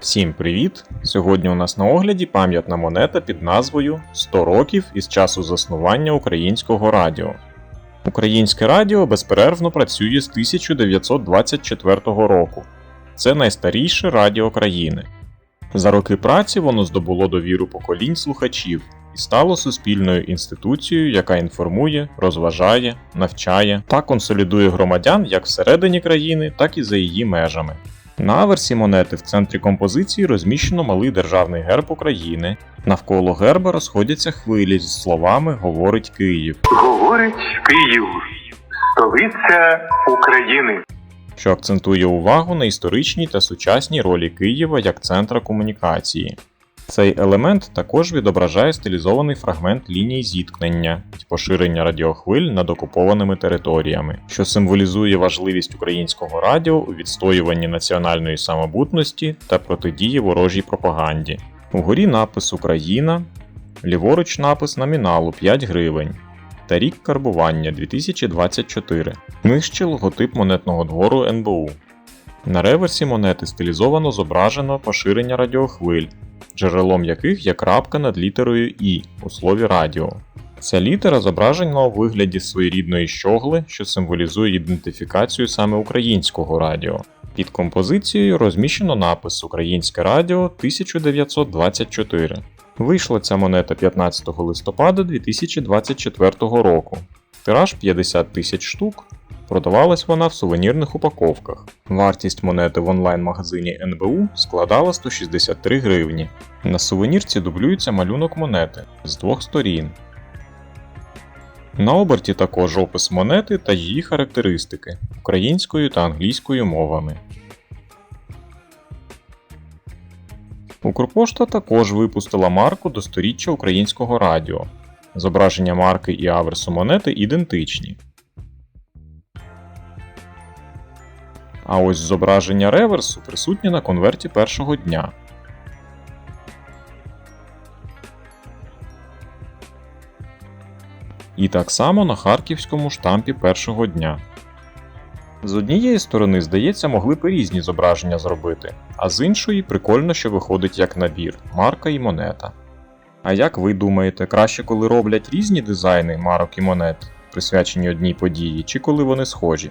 Всім привіт! Сьогодні у нас на огляді пам'ятна монета під назвою 100 років із часу заснування українського радіо. Українське радіо безперервно працює з 1924 року. Це найстаріше радіо країни. За роки праці воно здобуло довіру поколінь слухачів і стало суспільною інституцією, яка інформує, розважає, навчає та консолідує громадян як всередині країни, так і за її межами. На аверсі монети в центрі композиції розміщено малий державний герб України. Навколо герба розходяться хвилі з словами Говорить Київ, Говорить Київ, столиця України. що акцентує увагу на історичній та сучасній ролі Києва як центра комунікації. Цей елемент також відображає стилізований фрагмент ліній зіткнення і поширення радіохвиль над окупованими територіями, що символізує важливість українського радіо у відстоюванні національної самобутності та протидії ворожій пропаганді. Угорі напис Україна, ліворуч напис номіналу 5 гривень та рік карбування 2024. Нижче логотип монетного двору НБУ. На реверсі монети стилізовано зображено поширення радіохвиль, джерелом яких є крапка над літерою І у слові радіо. Ця літера зображена у вигляді своєрідної щогли, що символізує ідентифікацію саме українського радіо. Під композицією розміщено напис Українське радіо 1924. Вийшла ця монета 15 листопада 2024 року. Тираж 50 тисяч штук. Продавалась вона в сувенірних упаковках. Вартість монети в онлайн-магазині НБУ складала 163 гривні. На сувенірці дублюється малюнок монети з двох сторін. На оберті також опис монети та її характеристики українською та англійською мовами. Укрпошта також випустила марку до сторіччя українського радіо. Зображення марки і аверсу монети ідентичні. А ось зображення реверсу присутнє на конверті першого дня. І так само на харківському штампі першого дня. З однієї сторони, здається, могли б різні зображення зробити, а з іншої прикольно, що виходить як набір марка і монета. А як ви думаєте, краще, коли роблять різні дизайни марок і монет, присвячені одній події, чи коли вони схожі?